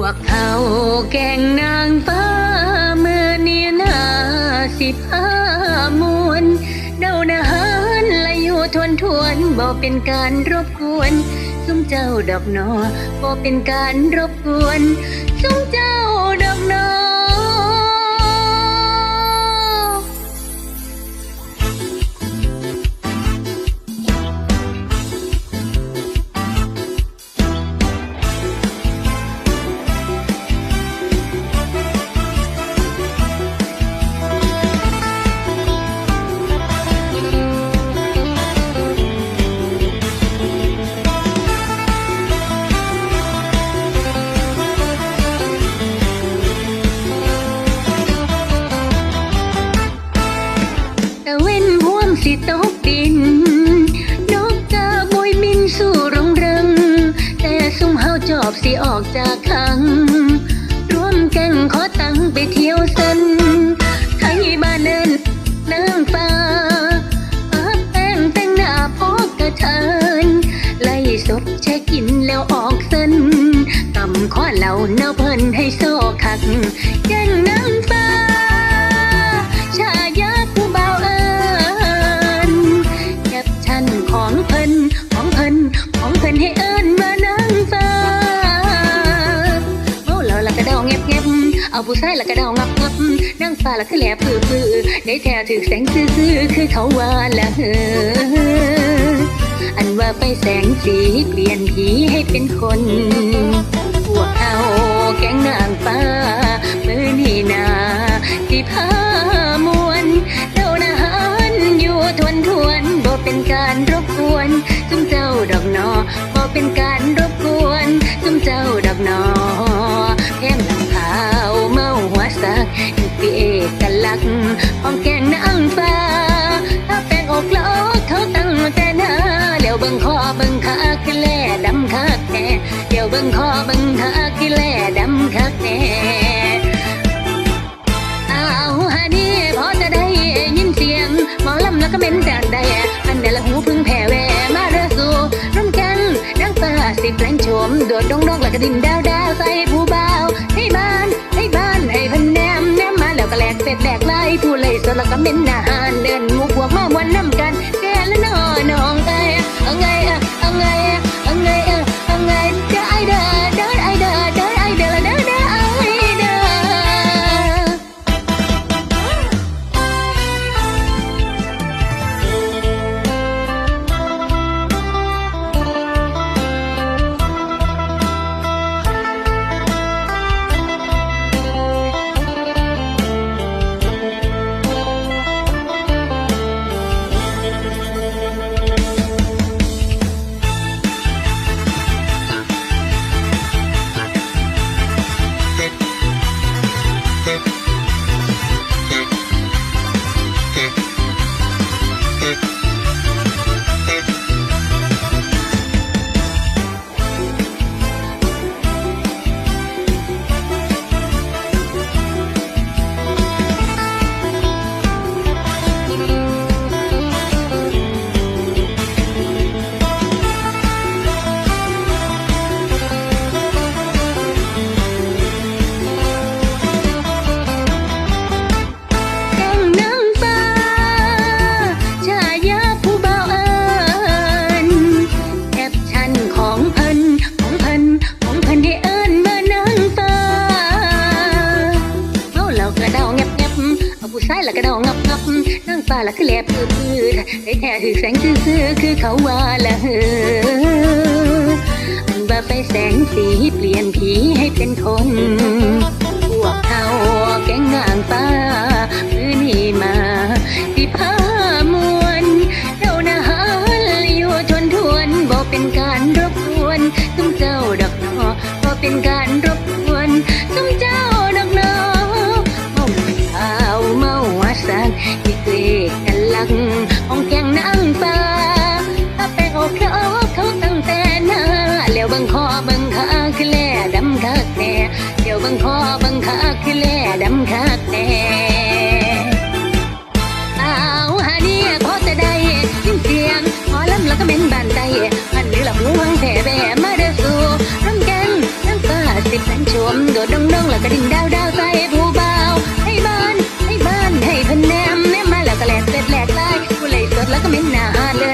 วกเขาแก่งนางฟ้าเมื่อเนียนาสิบห้ามวนเดานาหารละอยู่ทวนทวนบ่เป็นการรบกวนซุ้มเจ้าดอกนอบ่เป็นการรบกวนซุ้มเจ้าดอกนอ สิออกจากคังร่วมแก่งขอตังไปเที่ยวสันไทยบ้านเนินนางฟ้าอาบแป้งแต่งหน้าพอกกระเทินไล่สดแช่กินแล้วออกสันตำข้อเหล่าเนาเพิ่นให้โซคักแก่งนาง ผู้ชายละกระดางับงับนางฟ้าละคือแหลปื้อปื้อได้แท้ถึกแสงซื่อคือเขาว่าละเอออันว่าไปแสงสีเปลี่ยนผีให้เป็นคนพวกเอาแก๊งนางฟ้ามือนี่นาที่พามวนเจ้านาหารอยู่ทวนทวนบ่เป็นการรบกวนจุมเจ้าดอกนอบ่เป็นการ เลี้ยวเบิ่งคอเบิ่งขาคือแล่ดำคักแน่อ้าฮานี่พอจะได้ยินเสียงหมอลำแล้วก็เป็นจากใดอันเดละหูพึ่งแผ่แวมาเด้อสู่ร่วมกันนั่งฟ้าสิแปลงโฉมโดดดงดงแล้วก็ดินดาวดาวใส่ผู้เบาให้บ้านให้บ้านให้พันแนมแนมมาแล้วก็แหลกเป็ดแหลกไล่ผู้เลยสดแล้วก็เป็นหารเดินห ดางับงับเอาผู้ชายละกระเดางับงับนางฟ้าละคือแหลปื้อปื้อได้แท้ถือแสงซื่อคือเขาว่าละเฮออันว่าไปแสงสีเปลี่ยนผีให้เป็นคนพวกเขาแก๊งนางฟ้ามือนี่มาที่พามวนเจ้านาหารอยู่ทวนทวนบ่เป็นการรบกวนซุ้มเจ้าดอกนอบ่เป็นการรบกวนซุ้มเจ้า กของแกงนั่งฟ้าถ้าไปโอเคาอเขาตั้งแต่นาเลี้ยวบังคอบังขาคือแล่ดำคักแน่เลี้ยวบังคอบังขาคือแล่ดำคักแน่เอาฮานี่พอจะได้ยินเสียงหอลำแล้ก็เม็นบานใจอันนี้หลับหูวังแผ่แผ่มาด้สู่น้ำกงน้ำฟาสิบแสนชมโดดดงดงแล้ก็ดิ่งดาวดาวใจผู้ like I'm.